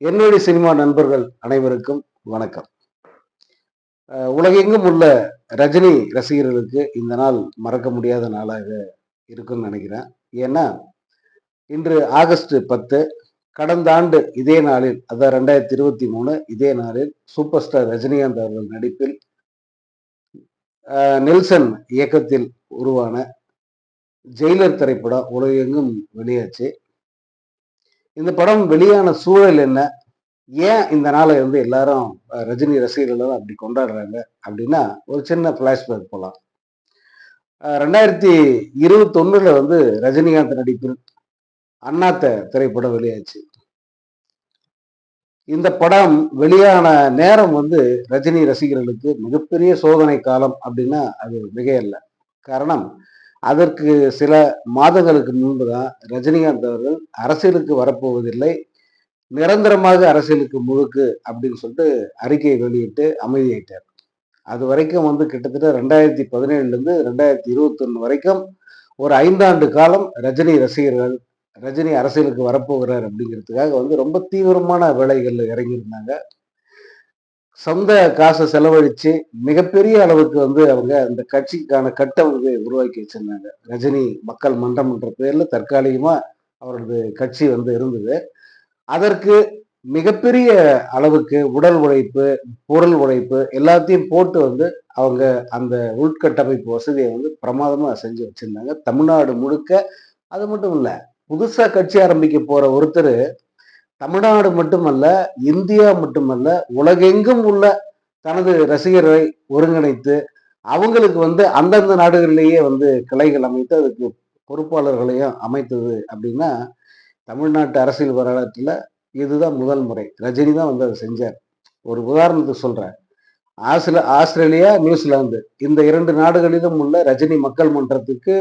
என்னுடைய சினிமா நண்பர்கள் அனைவருக்கும் வணக்கம். உலகெங்கும் உள்ள ரஜினி ரசிகர்களுக்கு இந்த நாள் மறக்க முடியாத நாளாக இருக்கும்னு நினைக்கிறேன். ஏன்னா இன்று ஆகஸ்ட் பத்து கடந்த ஆண்டு இதே நாளில் அதாவது ரெண்டாயிரத்தி இருபத்தி மூணு இதே நாளில் சூப்பர் ஸ்டார் ரஜினிகாந்த் அவர்கள் நடிப்பில் நெல்சன் இயக்கத்தில் உருவான ஜெயிலர் திரைப்படம் உலகெங்கும் வெளியாச்சு. இந்த படம் வெளியான சூழல் என்ன? ஏன் இந்த நாளை வந்து எல்லாரும் ரஜினி ரசிகர்கள் அப்படி கொண்டாடுறாங்க அப்படின்னா ஒரு சின்ன ஃபிளாஷ்பேக் போகலாம் ரெண்டாயிரத்தி இருபத்தொன்னுல வந்து ரஜினிகாந்த் நடிப்பில் அண்ணாத்த திரைப்படம் வெளியாச்சு. இந்த படம் வெளியான நேரம் வந்து ரஜினி ரசிகர்களுக்கு மிகப்பெரிய சோதனை காலம் அப்படின்னா அது மிகையல்ல. காரணம் அதற்கு சில மாதங்களுக்கு முன்பு தான் ரஜினிகாந்த் அவர்கள் அரசியலுக்கு வரப்போவதில்லை நிரந்தரமாக அரசியலுக்கு முழுக்கு அப்படின்னு சொல்லிட்டு அறிக்கை வெளியிட்டு அமைதியாயிட்டார். அது வரைக்கும் வந்து கிட்டத்தட்ட ரெண்டாயிரத்தி பதினேழுலேருந்து ரெண்டாயிரத்தி இருபத்தொன்னு வரைக்கும் ஒரு ஐந்தாண்டு காலம் ரஜினி ரசிகர்கள் ரஜினி அரசியலுக்கு வரப்போகிறார் அப்படிங்கிறதுக்காக வந்து ரொம்ப தீவிரமான வேலைகளில் இறங்கியிருந்தாங்க. சொந்த காசை செலவழிச்சு மிகப்பெரிய அளவுக்கு வந்து அவங்க அந்த கட்சிக்கான கட்டமைப்பை உருவாக்கி வச்சிருந்தாங்க. ரஜினி மக்கள் மன்றம்ன்ற பேர்ல தற்காலிகமா அவரது கட்சி வந்து இருந்தது. அதற்கு மிகப்பெரிய அளவுக்கு உடல் உழைப்பு பொருள் உழைப்பு எல்லாத்தையும் போட்டு வந்து அவங்க அந்த உள்கட்டமைப்பு வசதியை வந்து பிரமாதமா செஞ்சு வச்சிருந்தாங்க. தமிழ்நாடு முழுக்க அது மட்டும் இல்லை புதுசா கட்சி ஆரம்பிக்க போற ஒருத்தர் தமிழ்நாடு மட்டுமல்ல இந்தியா மட்டுமல்ல உலகெங்கும் உள்ள தனது ரசிகர்களை ஒருங்கிணைத்து அவங்களுக்கு வந்து அந்தந்த நாடுகளிலேயே வந்து கிளைகள் அமைத்து அதுக்கு பொறுப்பாளர்களையும் அமைத்தது அப்படின்னா தமிழ்நாட்டு அரசியல் வரலாற்றில் இதுதான் முதல் முறை. ரஜினி தான் வந்து அதை செஞ்சார். ஒரு உதாரணத்துக்கு சொல்கிறேன் ஆஸ்திர ஆஸ்திரேலியா நியூசிலாந்து இந்த இரண்டு நாடுகளிலும் உள்ள ரஜினி மக்கள் மன்றத்துக்கு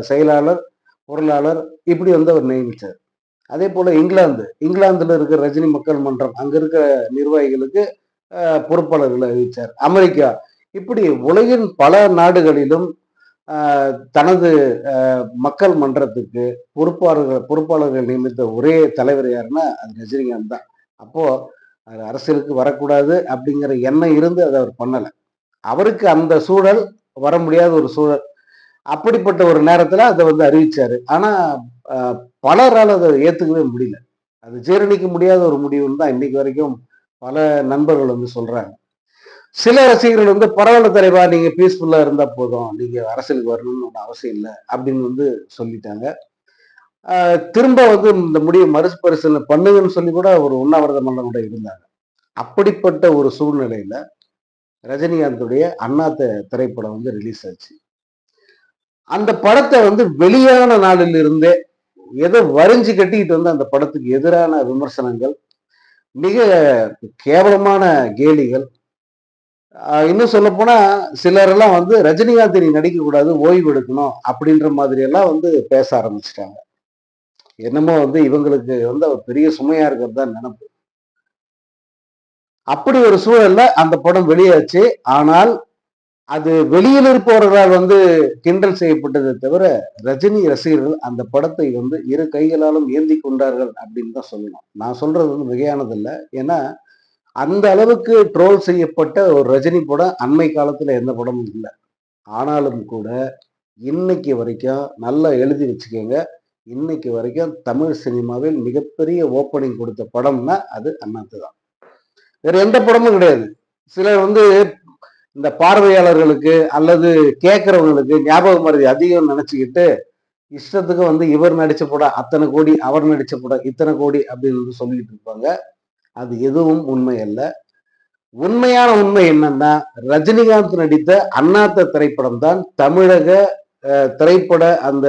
செயலாளர் பொருளாளர் இப்படி வந்து அவர் நியமித்தார் அதே போல இங்கிலாந்து. இங்கிலாந்துல இருக்கிற ரஜினி மக்கள் மன்றம் அங்க இருக்கிற நிர்வாகிகளுக்கு பொறுப்பாளர்களை அறிவித்தார் அமெரிக்கா. இப்படி உலகின் பல நாடுகளிலும் தனது மக்கள் மன்றத்துக்கு பொறுப்பாளர்கள் பொறுப்பாளர்கள் நியமித்த ஒரே தலைவர் யாருன்னா அது ரஜினிகாந்த் தான். அப்போ அவர் அரசியலுக்கு வரக்கூடாது அப்படிங்கிற எண்ணம் இருந்து அதை அவர் பண்ணலை. அவருக்கு அந்த சூழல் வர முடியாத ஒரு சூழல். அப்படிப்பட்ட ஒரு நேரத்தில் அதை வந்து அறிவிச்சாரு. ஆனால் பலரால் அதை ஏற்றுக்கவே முடியல. அது ஜீரணிக்க முடியாத ஒரு முடிவுன்னு தான் இன்னைக்கு வரைக்கும் பல நண்பர்கள் வந்து சொல்றாங்க. சில ரசிகர்கள் வந்து பரவாயில்ல தலைவா நீங்க பீஸ்ஃபுல்லா இருந்தா போதும். நீங்க அரசியலுக்கு வரணும்னு ஒன்றும் அவசியம் இல்லை. அப்படின்னு வந்து சொல்லிட்டாங்க. திரும்ப வந்து இந்த முடிவை மறுபரிசீலனை பண்ணுங்கன்னு சொல்லி கூட ஒரு உண்ணாவிரத பண்ண கூட இருந்தாங்க. அப்படிப்பட்ட ஒரு சூழ்நிலையில ரஜினிகாந்துடைய அண்ணாத்த திரைப்படம் வந்து ரிலீஸ் ஆச்சு. அந்த படத்தை வந்து வெளியான நாளில் இருந்தே எதை வரிஞ்சு கட்டிக்கிட்டு வந்து அந்த படத்துக்கு எதிரான விமர்சனங்கள் மிக கேவலமான கேலிகள். ஆஹ் இன்னும் சொல்ல போனா சிலரெல்லாம் வந்து ரஜினிகாந்த் நீ நடிக்க கூடாது ஓய்வு எடுக்கணும் அப்படின்ற மாதிரி எல்லாம் வந்து பேச ஆரம்பிச்சிட்டாங்க. என்னமோ வந்து இவங்களுக்கு வந்து அவர் பெரிய சுமையா இருக்கிறது தான் நினைப்பு. அப்படி ஒரு சூழல்ல அந்த படம் வெளியாச்சு. ஆனால் அது வெளியில் இருப்பவர்களால் வந்து கிண்டல் செய்யப்பட்டதை தவிர ரஜினி ரசிகர்கள் அந்த படத்தை வந்து இரு கைகளாலும் ஏந்தி கொண்டார்கள் அப்படின்னு தான் சொல்லணும். நான் சொல்றது வந்து மிகையானதில்லை. ஏன்னா அந்த அளவுக்கு ட்ரோல் செய்யப்பட்ட ஒரு ரஜினி படம் அண்மை காலத்தில் எந்த படமும் இல்லை. ஆனாலும் கூட இன்னைக்கு வரைக்கும் நல்லா எழுதி வச்சுக்கோங்க. இன்னைக்கு வரைக்கும் தமிழ் சினிமாவில் மிகப்பெரிய ஓப்பனிங் கொடுத்த படம்னா அது அண்ணாத்து தான் வேற எந்த படமும் கிடையாது. சிலர் வந்து இந்த பார்வையாளர்களுக்கு அல்லது கேட்கறவங்களுக்கு ஞாபக மருதி அதிகம் நினைச்சுக்கிட்டு இஷ்டத்துக்கு வந்து இவர் நடிச்ச படம் அத்தனை கோடி அவர் நடிச்ச படம் இத்தனை கோடி அப்படின்னு வந்து சொல்லிட்டு இருப்பாங்க. அது எதுவும் உண்மை அல்ல. உண்மையான உண்மை என்னன்னா ரஜினிகாந்த் நடித்த அண்ணாத்த திரைப்படம் தான் தமிழக திரைப்பட அந்த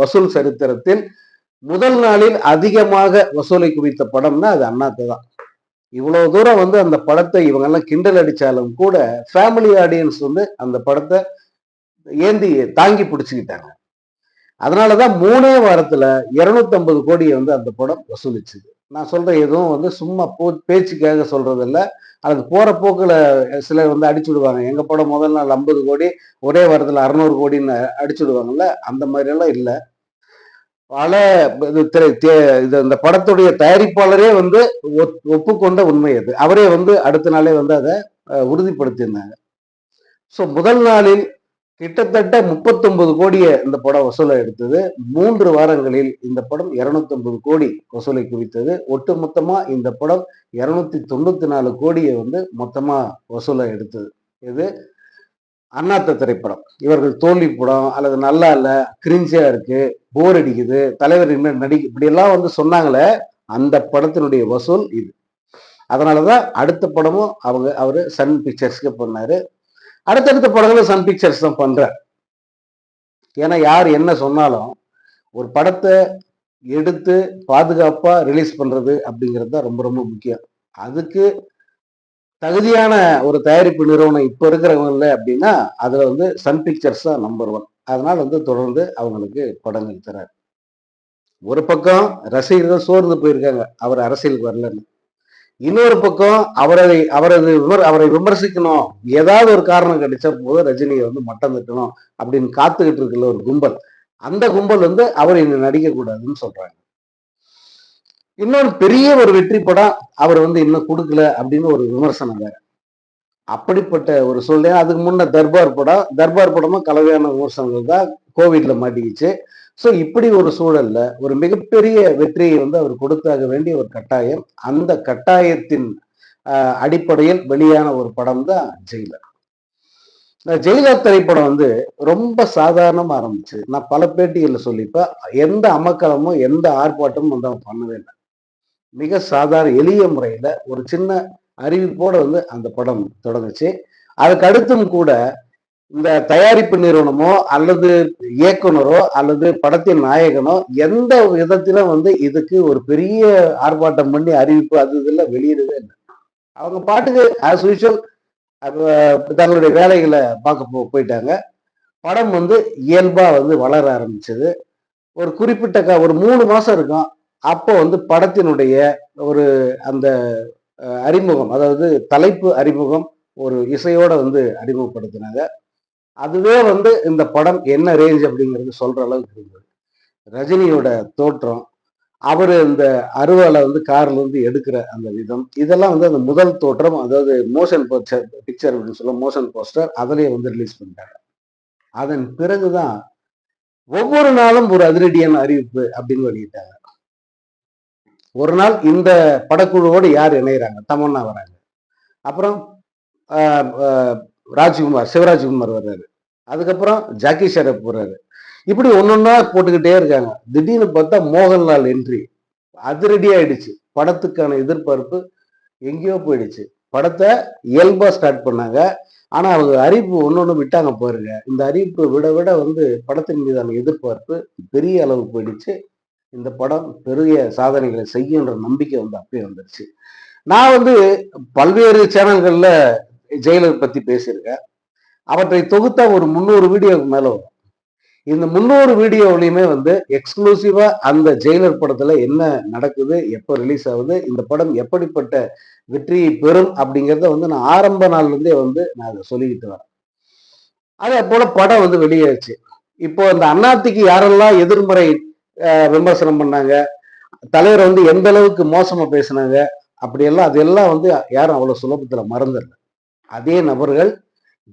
வசூல் சரித்திரத்தில் முதல் நாளில் அதிகமாக வசூலை குவித்த படம்னா அது அண்ணாத்த தான். இவ்வளவு தூரம் வந்து அந்த படத்தை இவங்க எல்லாம் கிண்டல் அடிச்சாலும் கூட ஃபேமிலி ஆடியன்ஸ் வந்து அந்த படத்தை ஏந்தி தாங்கி பிடிச்சுக்கிட்டாங்க. அதனாலதான் மூணே வாரத்துல 250 கோடியை வந்து அந்த படம் வசூலிச்சுது. நான் சொல்ற எதுவும் வந்து சும்மா போ பேச்சுக்காக சொல்றதில்ல. அது போற போக்குல சிலர் வந்து அடிச்சு விடுவாங்க எங்க படம் முதல் நாள் ஐம்பது கோடி ஒரே வாரத்துல அறுநூறு கோடின்னு அடிச்சு விடுவாங்கல்ல அந்த மாதிரி எல்லாம் இல்லை. பல இது திரை- தே- இது இந்த படத்துடைய தயாரிப்பாளரே வந்து ஒப்- ஒப்புக்கொண்ட உண்மை அது. அவரே வந்து அடுத்த நாளே வந்து அதை உறுதிப்படுத்தியிருந்தாங்க. ஸோ முதல் நாளில் கிட்டத்தட்ட 39 கோடியை இந்த படம் வசூலை எடுத்தது. மூன்று வாரங்களில் இந்த படம் 250 கோடி வசூலை குவித்தது. ஒட்டுமொத்தமா இந்த படம் 294 நாலு கோடியை வந்து மொத்தமா வசூலை எடுத்தது. இது அண்ணாத்த திரைப்படம். இவர்கள் தோல்வி படம் அல்லது நல்லா இல்லை கிரிஞ்சியா இருக்கு போர் அடிக்குது தலைவர் இன்னும் நடி இப்படியெல்லாம் வந்து சொன்னாங்களே அந்த படத்தினுடைய வசூல் இது. அதனாலதான் அடுத்த படமும் அவங்க அவரு சன் பிக்சர்ஸ்க்கு பண்ணாரு அடுத்தடுத்த படங்களும் சன் பிக்சர்ஸ் தான் பண்றார். ஏன்னா யார் என்ன சொன்னாலும் ஒரு படத்தை எடுத்து பாதுகாப்பா ரிலீஸ் பண்றது அப்படிங்கிறது தான் ரொம்ப ரொம்ப முக்கியம். அதுக்கு தகுதியான ஒரு தயாரிப்பு நிறுவனம் இப்போ இருக்கிறவங்கல அப்படின்னா அதில் வந்து சன் பிக்சர்ஸ் தான் நம்பர் ஒன் அதனால் வந்து தொடர்ந்து அவங்களுக்கு படங்கள் தரார். ஒரு பக்கம் ரசிகர்கள் சோர்ந்து போயிருக்காங்க அவர் அரசியலுக்கு வரலன்னு. இன்னொரு பக்கம் அவரை அவரது விமர் அவரை விமர்சிக்கணும். ஏதாவது ஒரு காரணம் கிடைச்ச போது ரஜினியை வந்து மட்டம் தட்டணும் அப்படின்னு காத்துக்கிட்டு இருக்குல்ல ஒரு கும்பல். அந்த கும்பல் வந்து அவர் இங்க நடிக்கக்கூடாதுன்னு சொல்றாங்க. இன்னொரு பெரிய ஒரு வெற்றி படம் அவர் வந்து இன்னும் கொடுக்கல அப்படின்னு ஒரு விமர்சனம் வேற. அப்படிப்பட்ட ஒரு சூழ்நிலை. அதுக்கு முன்ன தர்பார் படம் தர்பார் படமும் கலவையான விமர்சனங்கள் தான் கோவிட்ல மாட்டிக்கிச்சு. ஸோ இப்படி ஒரு சூழல்ல ஒரு மிகப்பெரிய வெற்றியை வந்து அவர் கொடுத்தாக வேண்டிய ஒரு கட்டாயம். அந்த கட்டாயத்தின் அடிப்படையில் வெளியான ஒரு படம் தான் ஜெயிலர். ஜெயிலர் திரைப்படம் வந்து ரொம்ப சாதாரணமா ஆரம்பிச்சு நான் பல பேட்டிகளில் சொல்லிப்பேன் எந்த அமக்கலமும் எந்த ஆர்ப்பாட்டமும் வந்து அவன் பண்ணவே இல்லை. மிக சாதாரண எளிய முறையில் ஒரு சின்ன அறிவிப்போடு வந்து அந்த படம் தொடங்குச்சு. அதுக்கு அடுத்தும் கூட இந்த தயாரிப்பு நிறுவனமோ அல்லது இயக்குனரோ அல்லது படத்தின் நாயகனோ எந்த விதத்திலும் வந்து இதுக்கு ஒரு பெரிய ஆர்ப்பாட்டம் பண்ணி அறிவிப்பு அது இதில் வெளியிடவே இல்லை. அவங்க பாட்டுக்கு ஆஸ் யூஷுவல் தங்களுடைய வேலைகளை பார்க்க போ போயிட்டாங்க. படம் வந்து இயல்பாக வந்து வளர ஆரம்பிச்சது. ஒரு குறிப்பிட்ட க ஒரு மூணு மாசம் இருக்கும். அப்போ வந்து படத்தினுடைய ஒரு அந்த அறிமுகம் அதாவது தலைப்பு அறிமுகம் ஒரு இசையோட வந்து அறிமுகப்படுத்தினாங்க. அதுவே வந்து இந்த படம் என்ன ரேஞ்ச் அப்படிங்கிறது சொல்ற அளவுக்கு இருந்தது. ரஜினியோட தோற்றம் அவர் இந்த அருவாலை வந்து கார்ல இருந்து எடுக்கிற அந்த விதம் இதெல்லாம் வந்து அந்த முதல் தோற்றம் அதாவது மோஷன் போஸ்டர் பிக்சர் அப்படின்னு சொல்ல மோஷன் போஸ்டர் அதிலேயே வந்து ரிலீஸ் பண்ணிட்டாங்க. அதன் பிறகுதான் ஒவ்வொரு நாளும் ஒரு அதிரடியான அறிவிப்பு அப்படின்னு வெளியிட்டாங்க. ஒரு நாள் இந்த படக்குழுவோடு யார் இணையறாங்க? தமன்னா வராங்க. அப்புறம் ராஜ்குமார் சிவராஜ்குமார் வர்றாரு. அதுக்கப்புறம் ஜாக்கி ஷரப் வர்றாரு இப்படி ஒன்னொன்னா போட்டுக்கிட்டே இருக்காங்க. திடீர்னு பார்த்தா மோகன்லால் என்ட்ரி அதிரடி ஆயிடுச்சு. படத்துக்கான எதிர்பார்ப்பு எங்கேயோ போயிடுச்சு. படத்தை இயல்பா ஸ்டார்ட் பண்ணாங்க. ஆனா அவங்க அறிவிப்பு ஒன்னொன்னு விட்டாங்க பாருங்க. இந்த அறிவிப்பு விட விட வந்து படத்தின் மீதான எதிர்பார்ப்பு பெரிய அளவு போயிடுச்சு. இந்த படம் பெரிய சாதனைகளை செய்யுன்ற நம்பிக்கை வந்து அப்பயே வந்துருச்சு. நான் வந்து பல்வேறு சேனல்கள்ல ஜெயிலர் பத்தி பேசியிருக்கேன். அவற்றை தொகுத்தா ஒரு முந்நூறு வீடியோவுக்கு மேல வரும். இந்த முந்நூறு வீடியோவிலையுமே வந்து எக்ஸ்க்ளூசிவா அந்த ஜெயிலர் படத்துல என்ன நடக்குது எப்போ ரிலீஸ் ஆகுது இந்த படம் எப்படிப்பட்ட வெற்றியை பெறும் அப்படிங்கிறத வந்து நான் ஆரம்ப நாள்லேருந்தே வந்து நான் அதை சொல்லிக்கிட்டு வரேன். அதே போல படம் வந்து வெளியாச்சு இப்போ இந்த அண்ணாத்திக்கு யாரெல்லாம் எதிர்மறை விமர்சனம் பண்ணாங்க. தலைவர் வந்து எந்த அளவுக்கு மோசமா பேசினாங்க அப்படியெல்லாம் அதெல்லாம் வந்து யாரும் அவ்வளவு சுலபத்துல மறந்துடல. அதே நபர்கள்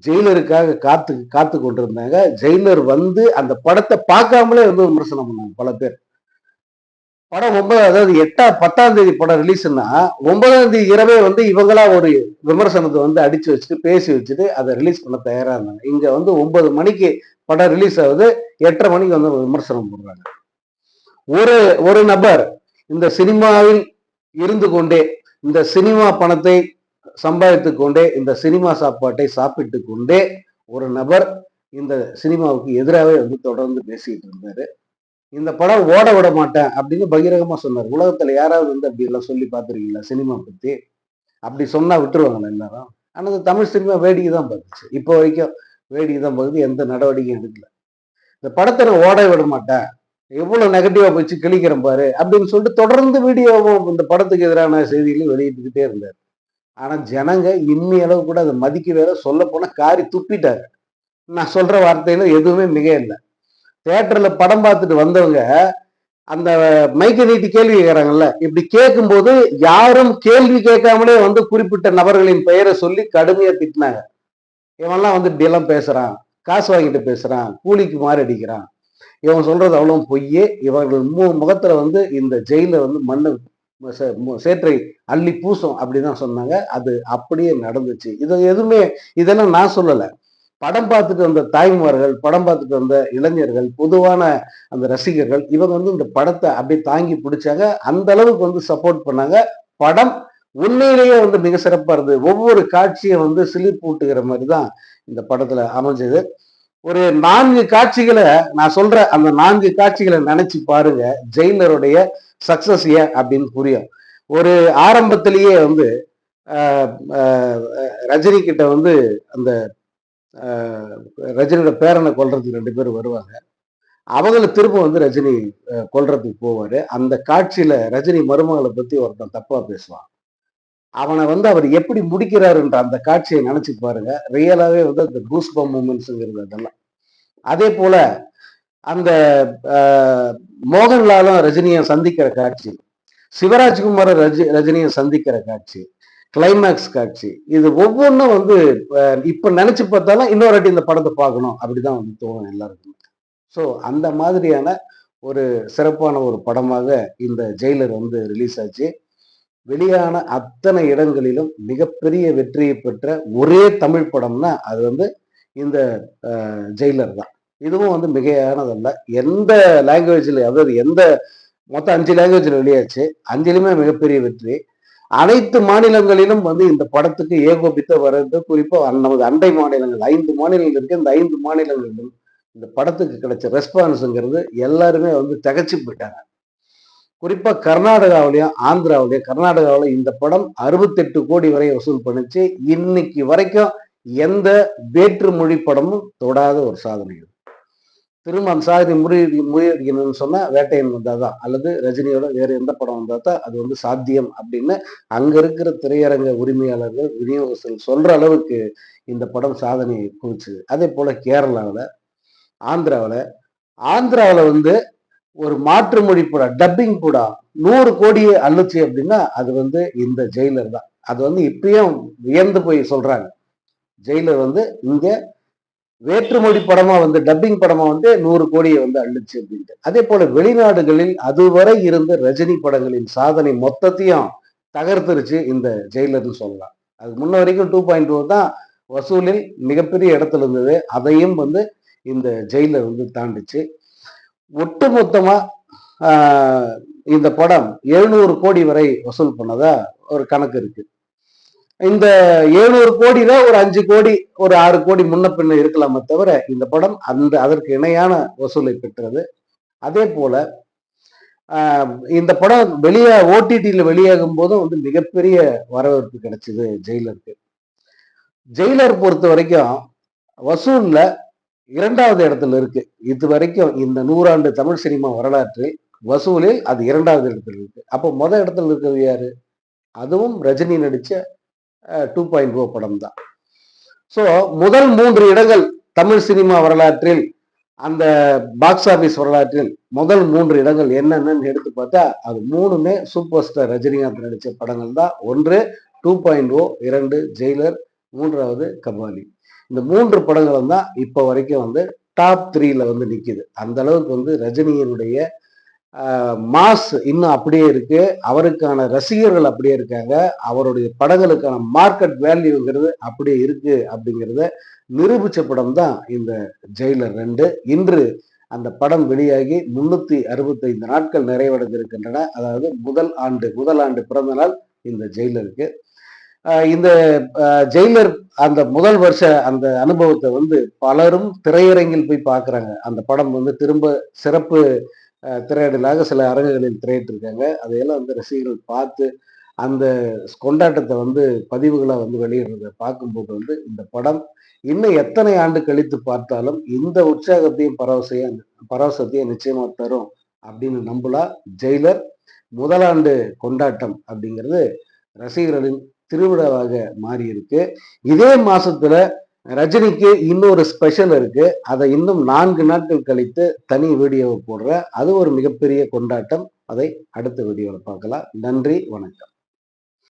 ஜெயிலருக்காக காத்து காத்து கொண்டிருந்தாங்க. ஜெயிலர் வந்து அந்த படத்தை பார்க்காமலே வந்து விமர்சனம் பண்ணாங்க பல பேர். படம் ஒன்பது அதாவது எட்டா பத்தாம் தேதி படம் ரிலீஸ்னா ஒன்பதாம் தேதி இரவே வந்து இவங்களா ஒரு விமர்சனத்தை வந்து அடிச்சு வச்சுட்டு பேசி வச்சுட்டு அதை ரிலீஸ் பண்ண தயாரா இருந்தாங்க. இங்க வந்து ஒன்பது மணிக்கு படம் ரிலீஸ் ஆகுது எட்டரை மணிக்கு வந்து விமர்சனம் போடுறாங்க. ஒரு ஒரு நபர் இந்த சினிமாவில் இருந்து கொண்டே இந்த சினிமா பணத்தை சம்பாதித்து கொண்டே இந்த சினிமா சாப்பாட்டை சாப்பிட்டு கொண்டே ஒரு நபர் இந்த சினிமாவுக்கு எதிராகவே வந்து தொடர்ந்து பேசிட்டு இருந்தாரு. இந்த படம் ஓட விட மாட்டேன் அப்படின்னு பகிரகமா சொன்னார். உலகத்துல யாராவது வந்து அப்படி எல்லாம் சொல்லி பார்த்துருக்கீங்களா சினிமா பத்தி? அப்படி சொன்னா விட்டுருவாங்களா எல்லாரும்? ஆனா இந்த தமிழ் சினிமா வேடிக்கை தான் பார்த்துச்சு. இப்போ வரைக்கும் வேடிக்கை தான் பார்க்குது. எந்த நடவடிக்கையும் எடுக்கல. இந்த படத்தை நான் ஓட விட மாட்டேன். எவ்வளவு நெகட்டிவா போச்சு கிழிக்கிறேன் பாரு அப்படின்னு சொல்லிட்டு தொடர்ந்து வீடியோவும் இந்த படத்துக்கு எதிரான செய்திகளையும் வெளியிட்டுக்கிட்டே இருந்தார். ஆனா ஜனங்க இன்னி அளவு கூட அதை மதிக்க வேற சொல்ல போனா காரி துப்பிட்டாங்க நான் சொல்ற வார்த்தையில எதுவுமே மிக இல்லை தேட்டரில் படம் பார்த்துட்டு வந்தவங்க அந்த மைக்க நீட்டி கேள்வி கேட்கறாங்கல்ல இப்படி கேட்கும்போது யாரும் கேள்வி கேட்காமலே வந்து குறிப்பிட்ட நபர்களின் பெயரை சொல்லி கடுமையா திட்டினாங்க. இவன்லாம் வந்து டிலம் பேசுகிறான் பேசுறான் காசு வாங்கிட்டு பேசுறான் கூலிக்கு மாறடிக்கிறான். இவன் சொல்றது அவ்வளவு பொய்யே. இவர்கள் மு முகத்துல வந்து இந்த ஜெயில வந்து மண்ணு சேற்றை அள்ளி பூசும் அப்படிதான் சொன்னாங்க. அது அப்படியே நடந்துச்சு. இது எதுவுமே இதெல்லாம் நான் சொல்லல. படம் பார்த்துட்டு வந்த தாய்மார்கள் படம் பார்த்துட்டு வந்த இளைஞர்கள் பொதுவான அந்த ரசிகர்கள் இவங்க வந்து இந்த படத்தை அப்படியே தாங்கி பிடிச்சாங்க. அந்த அளவுக்கு வந்து சப்போர்ட் பண்ணாங்க. படம் உண்மையிலேயே வந்து மிக சிறப்பா இருந்தது. ஒவ்வொரு காட்சியை வந்து சிலிப்பூட்டுகிற மாதிரி தான் இந்த படத்துல அமைஞ்சது. ஒரு நான்கு காட்சிகளை நான் சொல்ற அந்த நான்கு காட்சிகளை நினைச்சு பாருங்க. ஜெயிலருடைய சக்சஸ் ஏன் அப்படின்னு புரியும். ஒரு ஆரம்பத்திலேயே வந்து ரஜினி கிட்ட வந்து அந்த ரஜினியோட பேரனை கொல்றதுக்கு ரெண்டு பேரும் வருவாங்க. அவங்கள திரும்ப வந்து ரஜினி கொல்றதுக்கு போவாரு. அந்த காட்சியில ரஜினி மருமகளை பத்தி ஒருத்தன் தப்பா பேசுவான். அவனை வந்து அவர் எப்படி முடிக்கிறாருன்ற அந்த காட்சியை நினைச்சு பாருங்க. ரியலாவே வந்து அந்த கூஸ் பம் மூமெண்ட்ஸுங்கிறது அதெல்லாம். அதே போல அந்த மோகன்லாலும் ரஜினியை சந்திக்கிற காட்சி சிவராஜ்குமார ரஜி ரஜினியை சந்திக்கிற காட்சி கிளைமேக்ஸ் காட்சி இது ஒவ்வொன்றும் வந்து இப்போ இப்ப நினைச்சு பார்த்தாலும் இன்னொரு வாட்டி இந்த படத்தை பார்க்கணும். அப்படிதான் வந்து தோணும் எல்லாருக்கும். ஸோ அந்த மாதிரியான ஒரு சிறப்பான ஒரு படமாக இந்த ஜெயிலர் வந்து ரிலீஸ் ஆச்சு. வெளியான அத்தனை இடங்களிலும் மிகப்பெரிய வெற்றியை பெற்ற ஒரே தமிழ் படம்னா அது வந்து இந்த ஜெயிலர் தான். இதுவும் வந்து மிகையானதல்ல. எந்த லாங்குவேஜில் அதாவது எந்த மொத்தம் அஞ்சு லாங்குவேஜில் வெளியாச்சு. அஞ்சிலுமே மிகப்பெரிய வெற்றி. அனைத்து மாநிலங்களிலும் வந்து இந்த படத்துக்கு ஏகோபித்த வர்றது குறிப்பாக நமது அண்டை மாநிலங்கள் ஐந்து மாநிலங்கள் இருக்கு. இந்த ஐந்து மாநிலங்களிலும் இந்த படத்துக்கு கிடைச்ச ரெஸ்பான்ஸுங்கிறது எல்லாருமே வந்து திகச்சு போயிட்டாங்க. குறிப்பாக கர்நாடகாவிலையும் ஆந்திராவிலையும் கர்நாடகாவில் இந்த படம் அறுபத்தெட்டு கோடி வரை வசூல் பண்ணிச்சு. இன்னைக்கு வரைக்கும் எந்த வேற்று மொழி படமும் தொடாத ஒரு சாதனை இது. திரும்ப அந்த சாதனை முறியடி முறியடிக்கணும்னு சொன்னால் வேட்டையன் வந்தாதான் அல்லது ரஜினியோட வேறு எந்த படம் வந்தால் தான் அது வந்து சாத்தியம் அப்படின்னு அங்கே இருக்கிற திரையரங்க உரிமையாளர்கள் விநியோகஸ்தர்கள் சொல்கிற அளவுக்கு இந்த படம் சாதனையை குவிச்சுது. அதே போல் கேரளாவில் ஆந்திராவில் ஆந்திராவில் வந்து ஒரு மாற்று மொழி படா டப்பிங் படம் நூறு கோடியை அள்ளுச்சு அப்படின்னா அது வந்து இந்த ஜெயிலர் தான். அது வந்து இப்பயும் வியந்து போய் சொல்றாங்க. ஜெயிலர் வந்து இங்க வேற்றுமொழி படமா வந்து டப்பிங் படமா வந்து நூறு கோடியை வந்து அள்ளுச்சு அப்படின்ட்டு. அதே போல வெளிநாடுகளில் அதுவரை இருந்த ரஜினி படங்களின் சாதனை மொத்தத்தையும் தகர்த்துருச்சு இந்த ஜெயிலர்னு சொல்லலாம். அது முன்ன வரைக்கும் டூ பாயிண்ட் oh தான் வசூலில் மிகப்பெரிய இடத்துல இருந்தது. அதையும் வந்து இந்த ஜெயிலர் வந்து தாண்டுச்சு. ஒட்டுமொத்தமா மொத்தமாக இந்த படம் எழுநூறு கோடி வரை வசூல் பண்ணதா ஒரு கணக்கு இருக்கு. இந்த எழுநூறு கோடியில ஒரு அஞ்சு கோடி ஒரு ஆறு கோடி முன்ன பின்ன இருக்கலாமே தவிர இந்த படம் அந்த அதற்கு இணையான வசூலை பெற்றது. அதே போல இந்த படம் வெளியே ஓடிடியில் வெளியாகும் போதும் வந்து மிகப்பெரிய வரவேற்பு கிடைச்சது ஜெயிலருக்கு. ஜெயிலர் பொறுத்த வரைக்கும் வசூலில் இரண்டாவது இடத்துல இருக்கு. இது வரைக்கும் இந்த நூறாண்டு தமிழ் சினிமா வரலாற்றில் வசூலில் அது இரண்டாவது இடத்துல இருக்கு. அப்போ மொதல் இடத்துல இருக்கிறது யாரு? அதுவும் ரஜினி நடிச்ச டூ பாயிண்ட் ஓ படம் தான். ஸோ முதல் மூன்று இடங்கள் தமிழ் சினிமா வரலாற்றில் அந்த பாக்ஸ் ஆஃபீஸ் வரலாற்றில் முதல் மூன்று இடங்கள் என்னென்னு எடுத்து பார்த்தா அது மூணுமே சூப்பர் ஸ்டார் ரஜினிகாந்த் நடித்த படங்கள் தான். ஒன்று டூ பாயிண்ட் ஓ இரண்டு ஜெயிலர் மூன்றாவது கபாலி. இந்த மூன்று படங்களும் தான் இப்போ வரைக்கும் வந்து டாப் த்ரீல வந்து நிற்கிது அந்த அளவுக்கு வந்து ரஜினியினுடைய மாஸ் இன்னும் அப்படியே இருக்கு. அவருக்கான ரசிகர்கள் அப்படியே இருக்காங்க. அவருடைய படங்களுக்கான மார்க்கெட் வேல்யூங்கிறது அப்படியே இருக்கு அப்படிங்கிறத நிரூபிச்ச படம் தான் இந்த ஜெயிலர் ரெண்டு. இன்று அந்த படம் வெளியாகி முன்னூத்தி அறுபத்தைந்து நாட்கள் நிறைவடைந்திருக்கின்றன. அதாவது முதல் ஆண்டு முதல் ஆண்டு பிறந்த நாள் இந்த ஜெயிலருக்கு. இந்த ஜெயிலர் அந்த முதல் வருஷ அந்த அனுபவத்தை வந்து பலரும் திரையரங்கில் போய் பார்க்குறாங்க. அந்த படம் வந்து திரும்ப சிறப்பு திரையிடலாக சில அரங்குகளில் திரையிட்டிருக்காங்க. அதையெல்லாம் வந்து ரசிகர்கள் பார்த்து அந்த கொண்டாட்டத்தை வந்து பதிவுகளை வந்து வெளியிடுறத பார்க்கும்போது வந்து இந்த படம் இன்னும் எத்தனை ஆண்டு கழித்து பார்த்தாலும் இந்த உற்சாகத்தையும் பரவசையும் பரவசத்தையும் நிச்சயமா தரும் அப்படின்னு நம்பலாம். ஜெயிலர் முதலாண்டு கொண்டாட்டம் அப்படிங்கிறது ரசிகர்களின் திருவிழாவாக மாறி இருக்கு இதே மாசத்துல ரஜினிக்கு இன்னொரு ஸ்பெஷல் இருக்கு. அதை இன்னும் நான்கு நாட்கள் கழித்து தனி வீடியோவை போடுற அது ஒரு மிகப்பெரிய கொண்டாட்டம். அதை அடுத்த வீடியோவில் பார்க்கலாம். நன்றி வணக்கம்.